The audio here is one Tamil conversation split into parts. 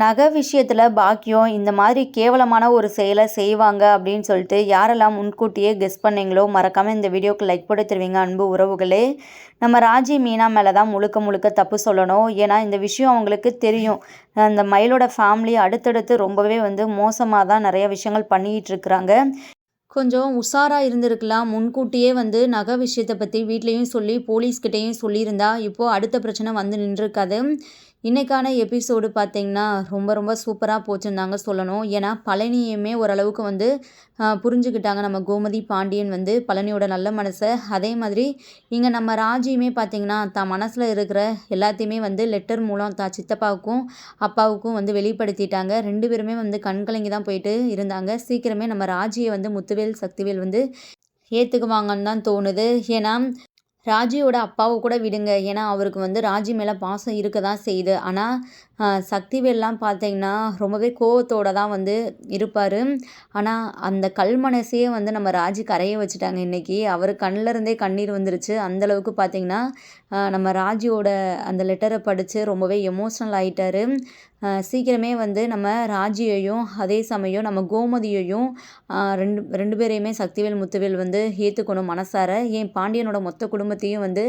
நகை விஷயத்தில் பாக்கியம் இந்த மாதிரி கேவலமான ஒரு செயலை செய்வாங்க அப்படின்னு சொல்லிட்டு யாரெல்லாம் முன்கூட்டியே கெஸ் பண்ணீங்களோ மறக்காமல் இந்த வீடியோக்கு லைக் போட்டு தருவீங்க அன்பு உறவுகளே. நம்ம ராஜி மீனா மேலே தான் முழுக்க முழுக்க தப்பு சொல்லணும். ஏன்னா இந்த விஷயம் அவங்களுக்கு தெரியும். அந்த மயிலோட ஃபேமிலி அடுத்தடுத்து ரொம்பவே வந்து மோசமாக தான் நிறைய விஷயங்கள் பண்ணிகிட்டு இருக்கிறாங்க. கொஞ்சம் உஷாராக இருந்திருக்கலாம். முன்கூட்டியே வந்து நகை விஷயத்தை பற்றி வீட்லேயும் சொல்லி போலீஸ்கிட்டேயும் சொல்லியிருந்தா இப்போது அடுத்த பிரச்சனை வந்து நின்றுருக்காது. இன்றைக்கான எபிசோடு பார்த்திங்கன்னா ரொம்ப ரொம்ப சூப்பராக போச்சுன்னு தாங்க சொல்லணும். ஏன்னா பழனியுமே ஓரளவுக்கு வந்து புரிஞ்சுக்கிட்டாங்க. நம்ம கோமதி பாண்டியன் வந்து பழனியோட நல்ல மனசை. அதே மாதிரி இங்கே நம்ம ராஜியுமே பார்த்திங்கன்னா தான் மனசில் இருக்கிற எல்லாத்தையுமே வந்து லெட்டர் மூலம் தான் சித்தப்பாவுக்கும் அப்பாவுக்கும் வந்து வெளிப்படுத்திட்டாங்க. ரெண்டு பேருமே வந்து கண்கலங்கி தான் போயிட்டு இருந்தாங்க. சீக்கிரமே நம்ம ராஜியை வந்து முத்துவேல் சக்திவேல் வந்து ஏற்றுக்குவாங்கன்னு தான் தோணுது. ஏன்னா ராஜியோட அப்பாவை கூட விடுங்க. ஏன்னா அவருக்கு வந்து ராஜி மேலே பாசம் இருக்க தான் செய்யுது ஆனால் சக்திவேல்லாம் பார்த்தீங்கன்னா ரொம்பவே கோவத்தோடு தான் வந்து இருப்பார். ஆனால் அந்த கல் மனசையே வந்து நம்ம ராஜி கரைய வச்சுட்டாங்க இன்றைக்கி அவர் கண்ணிலருந்தே கண்ணீர் வந்துருச்சு. அந்தளவுக்கு பார்த்திங்கன்னா நம்ம ராஜியோட அந்த லெட்டரை படித்து ரொம்பவே எமோஷ்னல் ஆகிட்டார் சீக்கிரமே வந்து நம்ம ராஜியையும் அதே சமயம் நம்ம கோமதியையும் ரெண்டு ரெண்டு பேரையுமே சக்திவேல் முத்துவேல் வந்து ஏற்றுக்கணும் மனசார. ஏன் பாண்டியனோட மொத்த குடும்பத்தையும் வந்து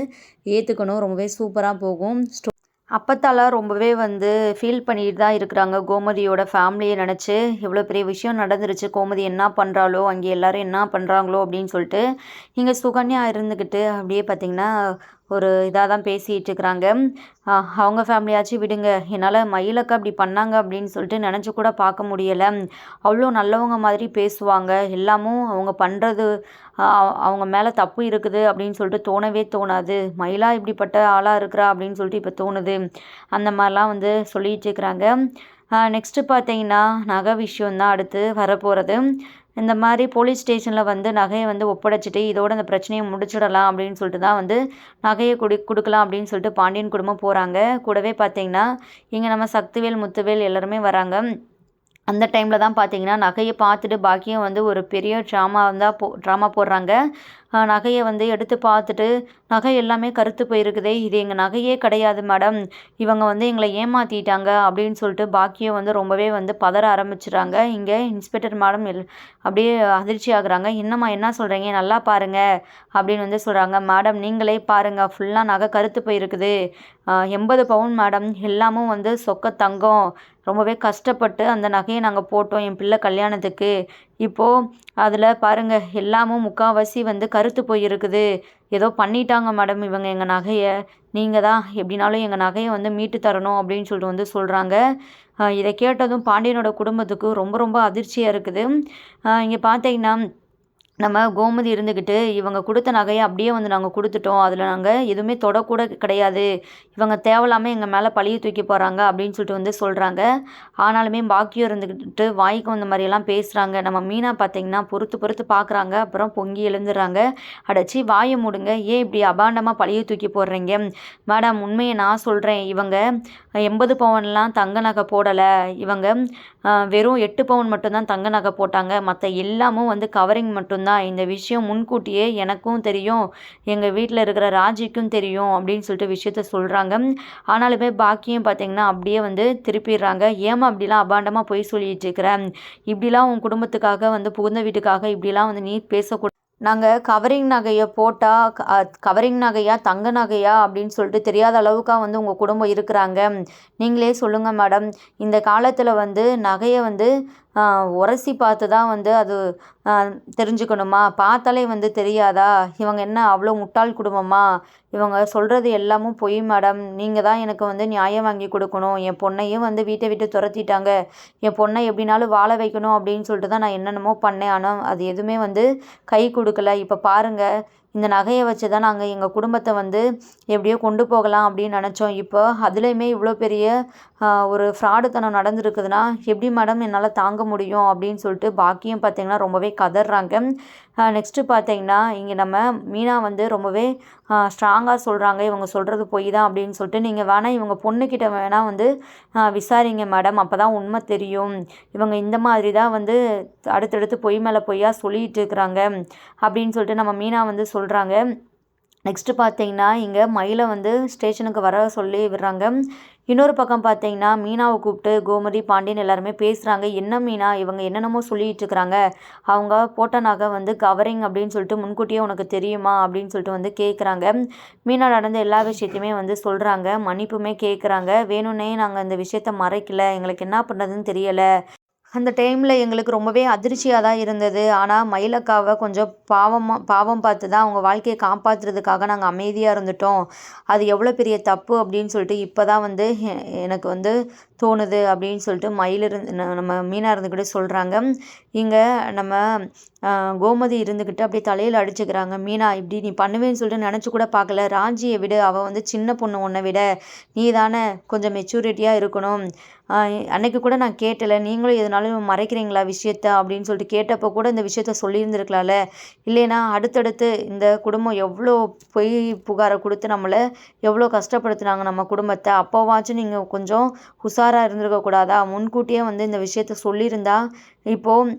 ஏற்றுக்கணும் ரொம்பவே சூப்பராக போகும். ஸ்டோ அப்பத்தால ரொம்பவே வந்து ஃபீல் பண்ணிட்டு தான் இருக்கிறாங்க கோமதியோட ஃபேமிலியை நினச்சி. இவ்வளோ பெரிய விஷயம் நடந்துருச்சு. கோமதி என்ன பண்ணுறாளோ அங்கே எல்லோரும் என்ன பண்ணுறாங்களோ அப்படின்னு சொல்லிட்டு இங்கே சுகன்யா இருந்துக்கிட்டு அப்படியே பார்த்திங்கன்னா ஒரு இதாக தான் பேசிகிட்டு இருக்கிறாங்க அவங்க ஃபேமிலியாச்சும் விடுங்க. என்னால் மயிலக்கா அப்படி பண்ணாங்க அப்படின்னு சொல்லிட்டு நினச்சி கூட பார்க்க முடியலை. அவ்வளோ நல்லவங்க மாதிரி பேசுவாங்க. எல்லாமும் அவங்க பண்ணுறது அவங்க மேலே தப்பு இருக்குது அப்படின்னு சொல்லிட்டு தோணவே தோணாது. மயிலா இப்படிப்பட்ட ஆளாக இருக்கிறா அப்படின்னு சொல்லிட்டு இப்போ தோணுது. அந்த மாதிரிலாம் வந்து சொல்லிகிட்டு இருக்கிறாங்க நெக்ஸ்ட்டு பார்த்தீங்கன்னா நகை விஷயம் தான் அடுத்து வரப்போகிறது இந்த மாதிரி போலீஸ் ஸ்டேஷனில் வந்து நகையை வந்து ஒப்படைச்சிட்டு இதோட அந்த பிரச்சனையை முடிச்சிடலாம் அப்படின்னு சொல்லிட்டு தான் வந்து நகையை கொடு கொடுக்கலாம் அப்படின்னு சொல்லிட்டு பாண்டியன் குடும்பம் போகிறாங்க கூடவே பார்த்தீங்கன்னா இங்கே நம்ம சக்திவேல் முத்துவேல் எல்லாருமே வராங்க. அந்த டைமில் தான் பார்த்தீங்கன்னா நகையை பார்த்துட்டு பாக்கியம் வந்து ஒரு பெரிய ட்ராமா தான் போ ட்ராமா போடுறாங்க. நகையை வந்து எடுத்து பார்த்துட்டு நகை எல்லாமே கருத்து போயிருக்குதே இது எங்கள் நகையே கிடையாது மேடம். இவங்க வந்து எங்களை ஏமாற்றிட்டாங்க அப்படின்னு சொல்லிட்டு பாக்கியம் வந்து ரொம்பவே வந்து பதற ஆரம்பிச்சிடுறாங்க இங்கே இன்ஸ்பெக்டர் மேடம் எல் அப்படியே அதிர்ச்சி ஆகுறாங்க. என்னம்மா என்ன சொல்கிறீங்க நல்லா பாருங்கள் அப்படின்னு வந்து சொல்கிறாங்க மேடம் நீங்களே பாருங்கள் ஃபுல்லாக நகை கருத்து போயிருக்குது. எண்பது பவுன் மேடம் எல்லாமும் வந்து சொக்க தங்கம். ரொம்பவே கஷ்டப்பட்டு அந்த நகையை நாங்கள் போட்டோம் என் பிள்ளை கல்யாணத்துக்கு. இப்போது அதில் பாருங்கள் எல்லாமும் முக்கால்வாசி வந்து க கருத்து போயிருக்குது. ஏதோ பண்ணிட்டாங்க மேடம் இவங்க எங்கள் நகையை. நீங்கள் தான் எப்படினாலும் எங்கள் நகையை வந்து மீட்டு தரணும் அப்படின்னு சொல்லிட்டு வந்து சொல்கிறாங்க இதை கேட்டதும் பாண்டியனோட குடும்பத்துக்கு ரொம்ப ரொம்ப அதிர்ச்சியாக இருக்குது. இங்கே பார்த்தீங்கன்னா நம்ம கோமதி இருந்துக்கிட்டு இவங்க கொடுத்த நகையை அப்படியே வந்து நாங்கள் கொடுத்துட்டோம். அதில் நாங்கள் எதுவுமே தொடக்கூட கிடையாது. இவங்க தேவையில்லாமல் எங்கள் மேலே பழிய தூக்கி போகிறாங்க அப்படின்னு சொல்லிட்டு வந்து சொல்கிறாங்க ஆனாலுமே பாக்கியம் இருந்துக்கிட்டு வாய்க்கு வந்த மாதிரியெல்லாம் பேசுகிறாங்க நம்ம மீனா பார்த்தீங்கன்னா பொறுத்து பொறுத்து பார்க்குறாங்க அப்புறம் பொங்கி எழுந்துடுறாங்க அடைச்சி வாயை மூடுங்க. ஏன் இப்படி அபாண்டமாக பழிய தூக்கி போடுறீங்க? மேடம் உண்மையை நான் சொல்கிறேன் இவங்க எண்பது பவுன்லாம் தங்க நகை போடலை. இவங்க வெறும் எட்டு பவுன் மட்டும்தான் தங்க நகை போட்டாங்க. மற்ற எல்லாமும் வந்து கவரிங் மட்டும்தான் தான். இந்த விஷயம் முன்கூட்டியே எனக்கும் தெரியும். எங்கள் வீட்டில் இருக்கிற ராஜிக்கும் தெரியும் அப்படின்னு சொல்லிட்டு விஷயத்த சொல்கிறாங்க ஆனாலுமே பாக்கியம் பார்த்தீங்கன்னா அப்படியே வந்து திருப்பிடுறாங்க. ஏமா அப்படிலாம் அபாண்டமாக போய் சொல்லிட்டு இருக்கிறேன் இப்படிலாம் உன் குடும்பத்துக்காக வந்து புகுந்த வீட்டுக்காக இப்படிலாம் வந்து நீ பேசக்கூடாது. நாங்கள் கவரிங் நகையை போட்டால் கவரிங் நகையா தங்க நகையா அப்படின்னு சொல்லிட்டு தெரியாத அளவுக்காக வந்து உங்கள் குடும்பம் இருக்கிறாங்க. நீங்களே சொல்லுங்கள் மேடம். இந்த காலத்தில் வந்து நகையை வந்து உரசி பார்த்து தான் வந்து அது தெரிஞ்சுக்கணுமா? பார்த்தாலே வந்து தெரியாதா? இவங்க என்ன அவ்வளோ முட்டாள் குடும்பமா? இவங்க சொல்கிறது எல்லாமும் பொய் மேடம். நீங்கள் தான் எனக்கு வந்து நியாயம் வாங்கி கொடுக்கணும். என் பொண்ணையும் வந்து வீட்டை விட்டு துரத்திட்டாங்க. என் பொண்ணை எப்படினாலும் வாழ வைக்கணும் அப்படின்னு சொல்லிட்டு தான் நான் என்னென்னமோ பண்ணேன். ஆனால் அது எதுவுமே வந்து கை கொடுக்கல. இப்போ பாருங்கள் இந்த நகையை வச்சு தான் நாங்கள் எங்கள் குடும்பத்தை வந்து எப்படியோ கொண்டு போகலாம் அப்படின்னு நினச்சோம். இப்போ அதுலேயுமே இவ்வளோ பெரிய ஒரு ஃப்ராடுத்தனம் நடந்திருக்குதுன்னா எப்படி மேடம் என்னால் தாங்க முடியும்? அப்படின்னு சொல்லிட்டு பாக்கியம் பார்த்திங்கன்னா ரொம்பவே கதறாங்க நெக்ஸ்ட்டு பார்த்தீங்கன்னா இங்கே நம்ம மீனா வந்து ரொம்பவே ஸ்ட்ராங்காக சொல்கிறாங்க இவங்க சொல்கிறது பொய் தான் அப்படின்னு சொல்லிட்டு நீங்கள் வேணால் இவங்க பொண்ணுக்கிட்ட வேணால் வந்து விசாரிங்க மேடம். அப்போ தான் உண்மை தெரியும். இவங்க இந்த மாதிரி தான் வந்து அடுத்தடுத்து பொய் மேலே பொய்யா சொல்லிகிட்டு இருக்கிறாங்க. அப்படின்னு சொல்லிட்டு நம்ம மீனா வந்து சொல்கிறாங்க நெக்ஸ்ட்டு பார்த்தீங்கன்னா இங்கே மயிலை வந்து ஸ்டேஷனுக்கு வர சொல்லி விடுறாங்க. இன்னொரு பக்கம் பார்த்தீங்கன்னா மீனாவை கூப்பிட்டு கோமதி பாண்டியன் எல்லாருமே பேசுகிறாங்க என்ன மீனா? இவங்க என்னென்னமோ சொல்லிட்டு இருக்கிறாங்க. அவங்க போட்ட நகை வந்து கவரிங் அப்படின்னு சொல்லிட்டு முன்கூட்டியே உனக்கு தெரியுமா? அப்படின்னு சொல்லிட்டு வந்து கேட்குறாங்க மீனா நடந்த எல்லா விஷயத்தையுமே வந்து சொல்கிறாங்க மன்னிப்புமே கேட்குறாங்க வேணும்னே நாங்கள் இந்த விஷயத்த மறைக்கல. எங்களுக்கு என்ன பண்ணுறதுன்னு தெரியலை. அந்த டைமில் எங்களுக்கு ரொம்பவே அதிர்ச்சியாக தான் இருந்தது. ஆனால் மயிலக்காவை கொஞ்சம் பாவமாக பாவம் பார்த்து தான் அவங்க வாழ்க்கையை காப்பாற்றுறதுக்காக நாங்கள் அமைதியாக இருந்துட்டோம். அது எவ்வளோ பெரிய தப்பு அப்படின்னு சொல்லிட்டு இப்போ தான் வந்து எனக்கு வந்து தோணுது அப்படின்னு சொல்லிட்டு மயில் இருந்து நம்ம மீனாக இருந்துக்கிட்டு சொல்கிறாங்க இங்கே நம்ம கோமதி இருந்துக்கிட்டு அப்படியே தலையில் அடிச்சுக்கிறாங்க. மீனா இப்படி நீ பண்ணுவேன்னு சொல்லிட்டு நினச்சி கூட பார்க்கல. ராஞ்சியை விட. அவள் வந்து சின்ன பொண்ணு உன்னை விட. நீ தானே கொஞ்சம் மெச்சூரிட்டியாக இருக்கணும். அன்னைக்கு கூட நான் கேட்டல. நீங்களும் எதனாலும் மறைக்கிறீங்களா விஷயத்த? அப்படின்னு சொல்லிட்டு கேட்டப்போ கூட இந்த விஷயத்த சொல்லியிருந்துருக்கலாம்ல. இல்லைனா அடுத்தடுத்து இந்த குடும்பம் எவ்வளோ பொய் புகாரை கொடுத்து நம்மளை எவ்வளோ கஷ்டப்படுத்துனாங்க நம்ம குடும்பத்தை. அப்போவாச்சும் நீங்கள் கொஞ்சம் உஷாராக இருந்திருக்க கூடாதா முன்கூட்டியே வந்து இந்த விஷயத்த சொல்லியிருந்தா இப்போது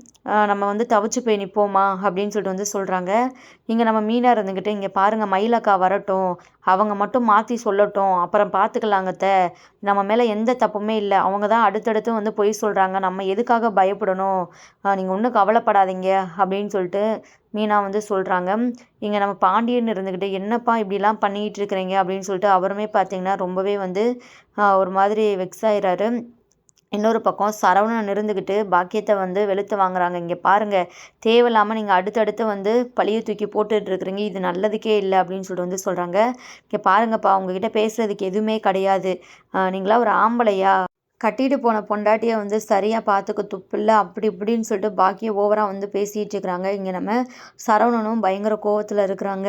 நம்ம வந்து தவிச்சு போய் நிற்போமா அப்படின்னு சொல்லிட்டு வந்து சொல்கிறாங்க இங்கே நம்ம மீனாக இருந்துக்கிட்டு இங்கே பாருங்கள் மயிலக்கா வரட்டும் அவங்க மட்டும் மாற்றி சொல்லட்டும் அப்புறம் பார்த்துக்கலாங்கத்த நம்ம மேலே எந்த தப்புமே இல்லை. அவங்க தான் அடுத்தடுத்து வந்து பொய் சொல்கிறாங்க நம்ம எதுக்காக பயப்படணும்? நீங்கள் ஒன்றும் கவலைப்படாதீங்க அப்படின்னு சொல்லிட்டு மீனா வந்து சொல்கிறாங்க இங்கே நம்ம பாண்டியன் இருந்துக்கிட்டு என்னப்பா இப்படிலாம் பண்ணிக்கிட்டு இருக்கிறீங்க? அப்படின்னு சொல்லிட்டு அவருமே பார்த்தீங்கன்னா ரொம்பவே வந்து ஒரு மாதிரி வெக்ஸ் ஆயிடுறாரு இன்னொரு பக்கம் சரவணன் இருந்துக்கிட்டு பாக்கியத்தை வந்து வெளுத்து வாங்குறாங்க. இங்கே பாருங்கள் தேவையில்லாமல் நீங்கள் அடுத்தடுத்து வந்து பழியை தூக்கி போட்டுட்ருக்குறீங்க. இது நல்லதுக்கே இல்லை அப்படின்னு சொல்லிட்டு வந்து சொல்கிறாங்க இங்கே பாருங்கப்பா உங்ககிட்ட பேசுகிறதுக்கு எதுவுமே கிடையாது. நீங்களா ஒரு ஆம்பளையா? கட்டிட்டு போன பொண்டாட்டியை வந்து சரியாக பார்த்துக்க துப்பில்லை அப்படி இப்படின்னு சொல்லிட்டு பாக்கியம் ஓவராக வந்து பேசிகிட்டு இருக்கிறாங்க. இங்கே நம்ம சரவணனும் பயங்கர கோவத்தில் இருக்கிறாங்க.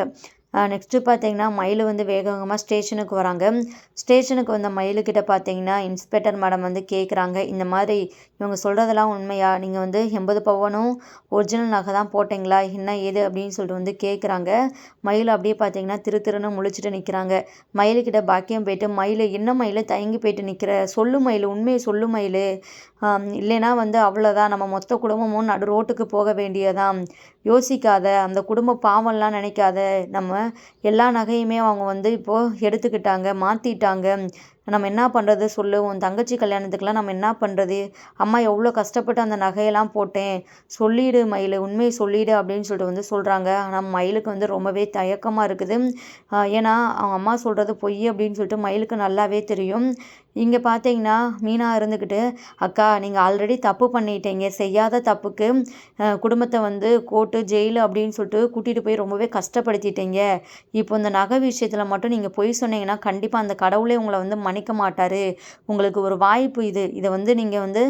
நெக்ஸ்ட்டு பார்த்தீங்கன்னா மயில் வந்து வேக வேகமாக ஸ்டேஷனுக்கு வராங்க. ஸ்டேஷனுக்கு வந்த மயிலுக்கிட்ட பார்த்தீங்கன்னா இன்ஸ்பெக்டர் மேடம் வந்து கேட்குறாங்க இந்த மாதிரி இவங்க சொல்கிறதெல்லாம் உண்மையா? நீங்கள் வந்து எண்பது பவனும் ஒரிஜினல் நகை தான் போட்டிங்களா? என்ன ஏது? அப்படின்னு சொல்லிட்டு வந்து கேட்குறாங்க மயில் அப்படியே பார்த்தீங்கன்னா திரு திருன்னு முழிச்சிட்டு நிற்கிறாங்க மயிலுக்கிட்ட பாக்கியம் போயிட்டு மயில் என்ன மயில்? தயங்கி போயிட்டு நிற்கிற சொல்லு மயில் உண்மையை சொல்லு மயில். இல்லைன்னா வந்து அவ்வளோதான் நம்ம மொத்த குடும்பமும் நடு ரோட்டுக்கு போக வேண்டியதான் யோசிக்காத அந்த குடும்ப பாவம்லாம் நினைக்காத. நம்ம எல்லா நகையுமே அவங்க வந்து இப்போது எடுத்துக்கிட்டாங்க மாற்றிட்டாங்க நம்ம என்ன பண்ணுறது சொல்லு உன் தங்கச்சி கல்யாணத்துக்கெலாம் நம்ம என்ன பண்ணுறது அம்மா எவ்வளோ கஷ்டப்பட்டு அந்த நகையெல்லாம் போட்டேன். சொல்லிடு மயில் உண்மையை சொல்லிடு அப்படின்னு சொல்லிட்டு வந்து சொல்கிறாங்க ஆனால் மயிலுக்கு வந்து ரொம்பவே தயக்கமாக இருக்குது. ஏன்னா அவங்க அம்மா சொல்கிறது பொய் அப்படின்னு சொல்லிட்டு மயிலுக்கு நல்லாவே தெரியும். இங்கே பார்த்தீங்கன்னா மீனா இருந்துக்கிட்டு அக்கா நீங்கள் ஆல்ரெடி தப்பு பண்ணிட்டீங்க. செய்யாத தப்புக்கு குடும்பத்தை வந்து கோர்ட்டு ஜெயிலு அப்படின்னு சொல்லிட்டு கூட்டிகிட்டு போய் ரொம்பவே கஷ்டப்படுத்திட்டீங்க. இப்போ இந்த நகை விஷயத்தில் மட்டும் நீங்கள் பொய் சொன்னீங்கன்னா கண்டிப்பாக அந்த கடவுளே உங்களை வந்து மன்னிக்க மாட்டார். உங்களுக்கு ஒரு வாய்ப்பு இது. இதை வந்து நீங்கள் வந்து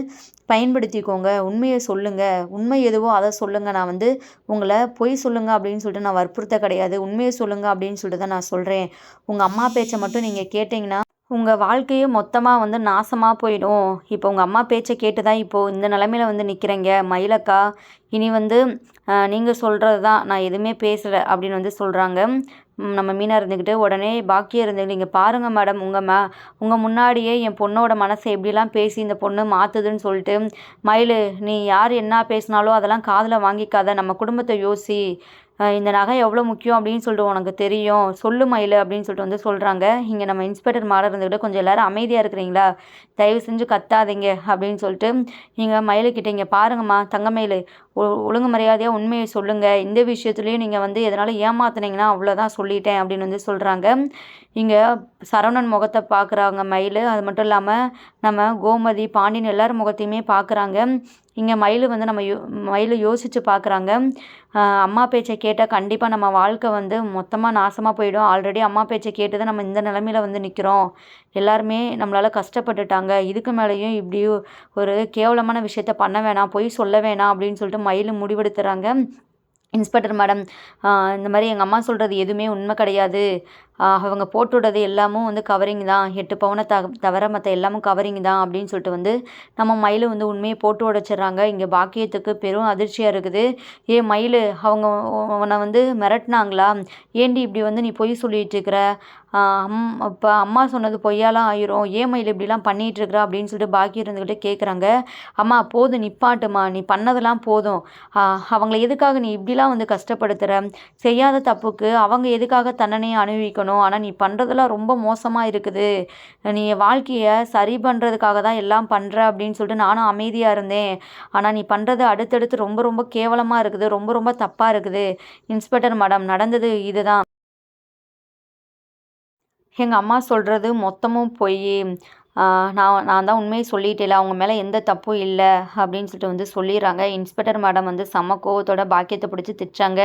பயன்படுத்திக்கோங்க. உண்மையை சொல்லுங்கள் உண்மை எதுவோ அதை சொல்லுங்கள் நான் வந்து உங்களை பொய் சொல்லுங்கள் அப்படின்னு சொல்லிட்டு நான் வற்புறுத்த கிடையாது. உண்மையை சொல்லுங்கள் அப்படின்னு சொல்லிட்டு தான் நான் சொல்கிறேன் உங்கள் அம்மா பேச்சை மட்டும் நீங்கள் கேட்டிங்கன்னா உங்கள் வாழ்க்கையே மொத்தமாக வந்து நாசமாக போயிடும். இப்போ உங்கள் அம்மா பேச்சை கேட்டு தான் இப்போது இந்த நிலமையில வந்து நிற்கிறீங்க மயிலக்கா இனி வந்து நீங்கள் சொல்கிறது தான் நான் எதுவுமே பேசலை அப்படின்னு வந்து சொல்கிறாங்க நம்ம மீனா இருந்துக்கிட்டு உடனே பாக்கியம் இருந்துக்கிட்டு இங்கே பாருங்கள் மேடம் உங்கள் மே உங்கள் முன்னாடியே என் பொண்ணோட மனசை எப்படிலாம் பேசி இந்த பொண்ணு மாற்றுதுன்னு சொல்லிட்டு மயில் நீ யார் என்ன பேசினாலும் அதெல்லாம் காதில் வாங்கிக்காத நம்ம குடும்பத்தை யோசி. இந்த நகை எவ்வளோ முக்கியம் அப்படின்னு சொல்லிட்டு உனக்கு தெரியும். சொல்லு மயில் அப்படின்னு சொல்லிட்டு வந்து சொல்கிறாங்க இங்கே நம்ம இன்ஸ்பெக்டர் மாட இருந்துக்கிட்டு கொஞ்சம் எல்லோரும் அமைதியாக இருக்கிறீங்களா? தயவு செஞ்சு கத்தாதீங்க அப்படின்னு சொல்லிட்டு நீங்கள் மயிலுக்கிட்ட இங்கே பாருங்கம்மா தங்கமயில் ஒழுங்கு மரியாதையாக உண்மையை சொல்லுங்கள் இந்த விஷயத்துலேயும் நீங்கள் வந்து எதனால் ஏமாத்துனீங்கன்னா அவ்வளோதான் சொல்லிட்டேன் அப்படின்னு வந்து சொல்கிறாங்க இங்கே சரவணன் முகத்தை பார்க்குறாங்க மயில் அது மட்டும் இல்லாமல் நம்ம கோமதி பாண்டியன் எல்லார் முகத்தையுமே பார்க்குறாங்க இங்கே மயில் வந்து நம்ம யோ மயில் யோசித்து பார்க்குறாங்க அம்மா பேச்சை கேட்டால் கண்டிப்பாக நம்ம வாழ்க்கை வந்து மொத்தமாக நாசமாக போயிடும். ஆல்ரெடி அம்மா பேச்சை கேட்டு தான் நம்ம இந்த நிலமையில வந்து நிற்கிறோம் எல்லாருமே நம்மளால் கஷ்டப்பட்டுட்டாங்க. இதுக்கு மேலேயும் இப்படி ஒரு கேவலமான விஷயத்த பண்ண வேணாம் போய் சொல்ல வேணாம் அப்படின்னு சொல்லிட்டு மயில் முடிவெடுத்துறாங்க. இன்ஸ்பெக்டர் மேடம் இந்த மாதிரி எங்கள் அம்மா சொல்கிறது எதுவுமே உண்மை கிடையாது. அவங்க போட்டுவிட்டது எல்லாமும் வந்து கவரிங் தான். எட்டு பவுனை த தவிர மற்ற எல்லாமும் கவரிங் தான் அப்படின்னு சொல்லிட்டு வந்து நம்ம மயில் வந்து உண்மையை போட்டு உடைச்சிட்றாங்க. இங்கே பாக்கியத்துக்கு பெரும் அதிர்ச்சியாக இருக்குது. ஏ மயில் அவங்க உன்னை வந்து மிரட்டினாங்களா? ஏண்டி இப்படி வந்து நீ பொய் சொல்லிட்டு இருக்கிற? அம் இப்போ அம்மா சொன்னது பொய்யாலாம் ஆயிரும். ஏன் மயில் இப்படிலாம் பண்ணிகிட்ருக்குற அப்படின்னு சொல்லிட்டு பாக்கி இருந்துக்கிட்டே கேட்குறாங்க அம்மா போதும் நிப்பாட்டுமா? நீ பண்ணதெல்லாம் போதும். அவங்கள எதுக்காக நீ இப்படிலாம் வந்து கஷ்டப்படுத்துகிற செய்யாத தப்புக்கு அவங்க எதுக்காக தண்டனையை அனுபவிக்கணும் பண்ணணும். ஆனால் நீ பண்ணுறதெல்லாம் ரொம்ப மோசமாக இருக்குது. நீ வாழ்க்கையை சரி பண்ணுறதுக்காக தான் எல்லாம் பண்ணுற அப்படின்னு சொல்லிட்டு நானும் அமைதியாக இருந்தேன். ஆனால் நீ பண்ணுறது அடுத்தடுத்து ரொம்ப ரொம்ப கேவலமாக இருக்குது. ரொம்ப ரொம்ப தப்பாக இருக்குது. இன்ஸ்பெக்டர் மேடம் நடந்தது இதுதான். எங்கள் அம்மா சொல்கிறது மொத்தமும் பொய். நான் நான் தான் உண்மையை சொல்லிட்டேல அவங்க மேலே எந்த தப்பும் இல்லை அப்படின்னு சொல்லிட்டு வந்து சொல்லிடுறாங்க. இன்ஸ்பெக்டர் மேடம் வந்து செம்ம கோவத்தோட பாக்கியத்தை பிடிச்சி திட்டாங்க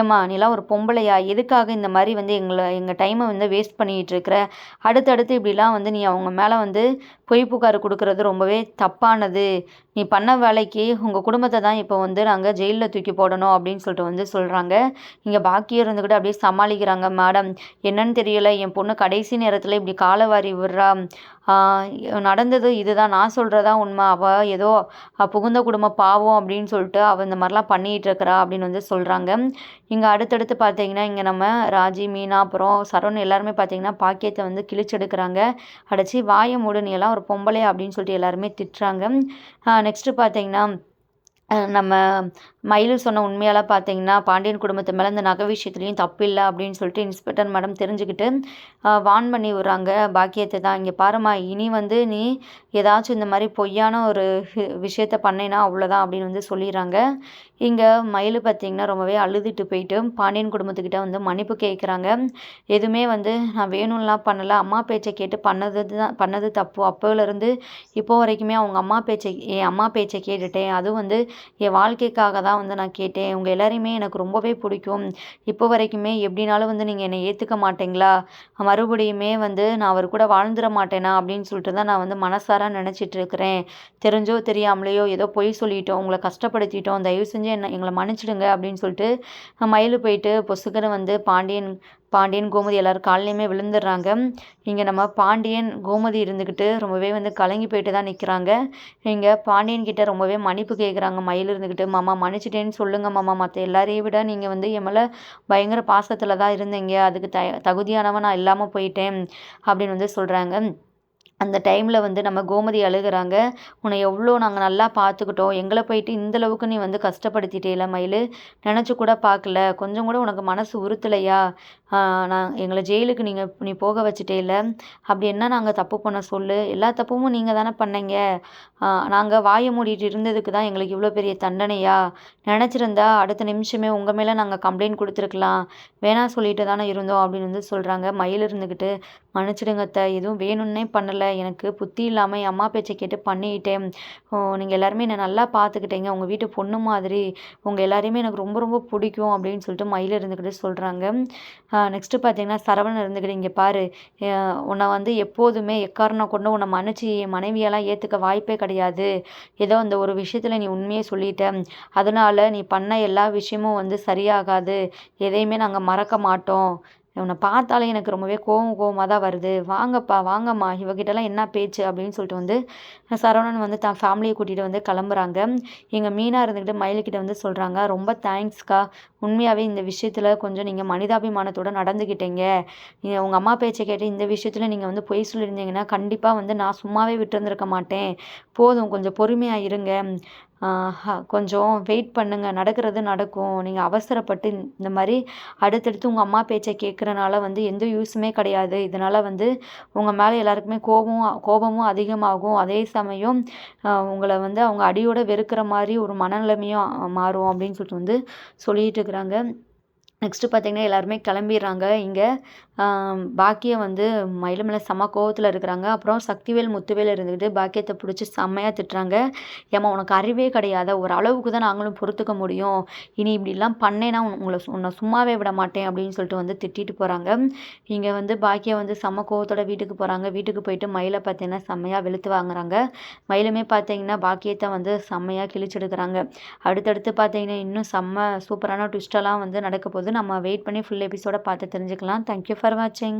ஏம்மா நீலாம் ஒரு பொம்பளையா? எதுக்காக இந்த மாதிரி வந்து எங்களை எங்கள் டைமை வந்து வேஸ்ட் பண்ணிகிட்டு இருக்கிற? அடுத்தடுத்து இப்படிலாம் வந்து நீ அவங்க மேலே வந்து பொய் புகார் கொடுக்குறது ரொம்பவே தப்பானது. நீ பண்ண வேலைக்கு உங்கள் குடும்பத்தை தான் இப்போ வந்து நாங்கள் ஜெயிலில் தூக்கி போடணும் அப்படின்னு சொல்லிட்டு வந்து சொல்கிறாங்க இங்கே பாக்கியம் இருந்துக்கிட்டு அப்படியே சமாளிக்கிறாங்க மேடம். என்னன்னு தெரியல என் பொண்ணு கடைசி நேரத்தில் இப்படி காலவாரி விடுறா. நடந்தது இதுதான் நான் சொல்கிறதா உண்மை. அவள் ஏதோ புகுந்த குடும்ப பாவம் அப்படின்னு சொல்லிட்டு அவள் இந்த மாதிரிலாம் பண்ணிகிட்டு இருக்கிறா அப்படின்னு வந்து சொல்கிறாங்க இங்கே அடுத்தடுத்து பார்த்தீங்கன்னா இங்கே நம்ம ராஜி மீனா அப்புறம் சரவணன் எல்லாருமே பார்த்தீங்கன்னா பாக்கியத்தை வந்து கிழிச்செடுக்கிறாங்க அடைச்சி வாயை மூடு எல்லாம் ஒரு பொம்பளை அப்படின்னு சொல்லிட்டு எல்லாருமே திட்டுறாங்க. நெக்ஸ்ட்டு பார்த்தீங்கன்னா நம்ம மயிலு சொன்ன உண்மையெல்லாம் பார்த்தீங்கன்னா பாண்டியன் குடும்பத்து மேலே இந்த நகை விஷயத்துலையும் தப்பில்லை அப்படின்னு சொல்லிட்டு இன்ஸ்பெக்டர் மேடம் தெரிஞ்சுக்கிட்டு வான் பண்ணி விட்றாங்க. பாக்கியத்தை தான் இங்கே பாருமா இனி வந்து நீ ஏதாச்சும் இந்த மாதிரி பொய்யான ஒரு விஷயத்த பண்ணேன்னா அவ்வளோதான் அப்படின்னு வந்து சொல்லிடுறாங்க. இங்கே மயில் பார்த்திங்கன்னா ரொம்பவே அழுதுட்டு போயிட்டு பாண்டியன் குடும்பத்துக்கிட்ட வந்து மன்னிப்பு கேட்குறாங்க எதுவுமே வந்து நான் வேணும்லாம் பண்ணலை. அம்மா பேச்சை கேட்டு பண்ணது தான் பண்ணது தப்பு. அப்போலேருந்து இப்போ வரைக்குமே அவங்க அம்மா பேச்சை என் அம்மா பேச்சை கேட்டுட்டேன். அதுவும் வந்து என் வாழ்க்கைக்காக தான் வந்து நான் கேட்டேன். உங்கள் எல்லாரையுமே எனக்கு ரொம்பவே பிடிக்கும். இப்போ வரைக்குமே எப்படினாலும் வந்து நீங்கள் என்னை ஏற்றுக்க மாட்டீங்களா? மறுபடியுமே வந்து நான் அவர் கூட வாழ்ந்துட மாட்டேனா? அப்படின்னு சொல்லிட்டு தான் நான் வந்து மனசார நினச்சிட்டு இருக்கிறேன். தெரிஞ்சோ தெரியாமலேயோ ஏதோ பொய் சொல்லிட்டோம். உங்களை கஷ்டப்படுத்திட்டோம். தயவு செஞ்சு என்ன எங்களை மன்னிச்சிடுங்க அப்படின்னு சொல்லிட்டு மயில் போயிட்டு பொசுக்கனை வந்து பாண்டியன் பாண்டியன் கோமதி எல்லோரும் காலையுமே விழுந்துடுறாங்க. இங்கே நம்ம பாண்டியன் கோமதி இருந்துக்கிட்டு ரொம்பவே வந்து கலங்கி போயிட்டு தான் நிற்கிறாங்க இங்கே பாண்டியன் கிட்ட ரொம்பவே மன்னிப்பு கேட்குறாங்க மயில் இருந்துக்கிட்டு மாமா மன்னிச்சிட்டேன்னு சொல்லுங்கள் மாமா. மற்ற எல்லாரையும் விட நீங்கள் வந்து என் மேலே பயங்கர பாசத்தில் தான் இருந்தீங்க. அதுக்கு த தகுதியானவன் நான் இல்லாமல் போயிட்டேன். அப்படின்னு வந்து சொல்கிறாங்க அந்த டைமில் வந்து நம்ம கோமதி அழுகிறாங்க. உன்னை எவ்வளோ நாங்கள் நல்லா பார்த்துக்கிட்டோம் எங்களை போயிட்டு இந்தளவுக்கு நீ வந்து கஷ்டப்படுத்திட்டேல மயில். நினச்சி கூட பார்க்கல கொஞ்சம் கூட உனக்கு மனசு உறுத்தலையா? நான் எங்களை ஜெயிலுக்கு நீங்கள் நீ போக வச்சுட்டேல அப்படி என்ன நாங்கள் தப்பு பண்ண சொல்லு? எல்லா தப்பும் நீங்கள் தானே பண்ணீங்க. நாங்கள் வாயை மூடிட்டு இருந்ததுக்கு தான் எங்களுக்கு இவ்வளோ பெரிய தண்டனையா? நினச்சிருந்தா அடுத்த நிமிஷமே உங்கள் மேலே நாங்கள் கம்ப்ளைண்ட் கொடுத்துருக்கலாம். வேணாம் சொல்லிட்டு தானே இருந்தோம் அப்படின்னு வந்து சொல்கிறாங்க மயில் இருந்துக்கிட்டு மன்னிச்சிடுங்க அத்தை எதுவும் வேணும்னே பண்ணலை. எனக்கு புத்தி இல்லாமல் என் அம்மா பேச்சை கேட்டு பண்ணிக்கிட்டேன் நீங்கள் எல்லாருமே என்னை நல்லா பார்த்துக்கிட்டீங்க. உங்கள் வீட்டு பொண்ணு மாதிரி. உங்கள் எல்லாரையுமே எனக்கு ரொம்ப ரொம்ப பிடிக்கும் அப்படின்னு சொல்லிட்டு மயில் இருந்துக்கிட்டு சொல்கிறாங்க நெக்ஸ்ட்டு பார்த்தீங்கன்னா சரவணன் இருந்துக்கிட்டு இங்கே பாரு உன்னை வந்து எப்போதுமே எக்காரணம் கொண்டு உன்னை மன்னிச்சு மனைவியெல்லாம் ஏற்றுக்க வாய்ப்பே கிடையாது. ஏதோ அந்த ஒரு விஷயத்தில் நீ உண்மையை சொல்லிட்ட. அதனால் நீ பண்ண எல்லா விஷயமும் வந்து சரியாகாது. எதையுமே நாங்கள் மறக்க மாட்டோம். உன்னை பார்த்தாலே எனக்கு ரொம்பவே கோவம் கோவமாக தான் வருது. வாங்கப்பா வாங்கம்மா இவகிட்டலாம் என்ன பேச்சு? அப்படின்னு சொல்லிட்டு வந்து சரவணன் வந்து தான் ஃபேமிலியை கூட்டிகிட்டு வந்து கிளம்புறாங்க. எங்கள் மீனாக இருந்துக்கிட்டு மயிலுக்கிட்ட வந்து சொல்கிறாங்க ரொம்ப தேங்க்ஸ்க்கா உண்மையாகவே இந்த விஷயத்தில் கொஞ்சம் நீங்கள் மனிதாபிமானத்தோடு நடந்துக்கிட்டீங்க நீங்கள் உங்கள் அம்மா பேச்சை கேட்டு இந்த விஷயத்தில் நீங்கள் வந்து பொய் சொல்லியிருந்தீங்கன்னா கண்டிப்பாக வந்து நான் சும்மாவே விட்டுருந்துருக்க மாட்டேன். போதும் கொஞ்சம் பொறுமையாக இருங்க. கொஞ்சம் வெயிட் பண்ணுங்கள் நடக்கிறது நடக்கும். நீங்கள் அவசரப்பட்டு இந்த மாதிரி அடுத்தடுத்து உங்கள் அம்மா பேச்சை கேட்குறனால வந்து எந்த யூஸுமே கிடையாது. இதனால் வந்து உங்கள் மேலே எல்லாருக்குமே கோபம் கோபமும் அதிகமாகும். அதே சமயம் உங்களை வந்து அவங்க அடியோடு வெறுக்கிற மாதிரி ஒரு மனநிலைமையும் மாறும் அப்படின்னு சொல்லிட்டு வந்து சொல்லிகிட்டு இருக்கிறாங்க. நெக்ஸ்ட்டு பார்த்திங்கன்னா எல்லாருமே கிளம்பிடுறாங்க. இங்கே பாக்கியம் வந்து மயிலமலை செம்ம கோவத்தில் இருக்கிறாங்க. அப்புறம் சக்திவேல் முத்துவேல் இருந்துக்கிட்டு பாக்கியத்தை பிடிச்சி செம்மையாக திட்டுறாங்க. ஏமா உனக்கு அறிவே கிடையாத? ஒரு அளவுக்கு தான் நாங்களும் பொறுத்துக்க முடியும். இனி இப்படிலாம் பண்ணேன்னா உங்களை உன்னை சும்மாவே விட மாட்டேன் அப்படின்னு சொல்லிட்டு வந்து திட்டிட்டு போகிறாங்க இங்கே வந்து பாக்கியம் வந்து செம்ம கோவத்தோட வீட்டுக்கு போகிறாங்க வீட்டுக்கு போயிட்டு மயிலை பார்த்தீங்கன்னா செம்மையாக வெளுத்து வாங்குறாங்க. மயிலுமே பார்த்தீங்கன்னா பாக்கியத்தை வந்து செம்மையாக கிழிச்செடுக்கிறாங்க அடுத்தடுத்து பார்த்தீங்கன்னா இன்னும் செம்ம சூப்பரான ட்விஸ்டெல்லாம் வந்து நடக்க போகுது நம்ம வெயிட் பண்ணி ஃபுல் எபிசோட பார்த்து தெரிஞ்சுக்கலாம். தேங்க்யூ ஃபார் வாட்சிங்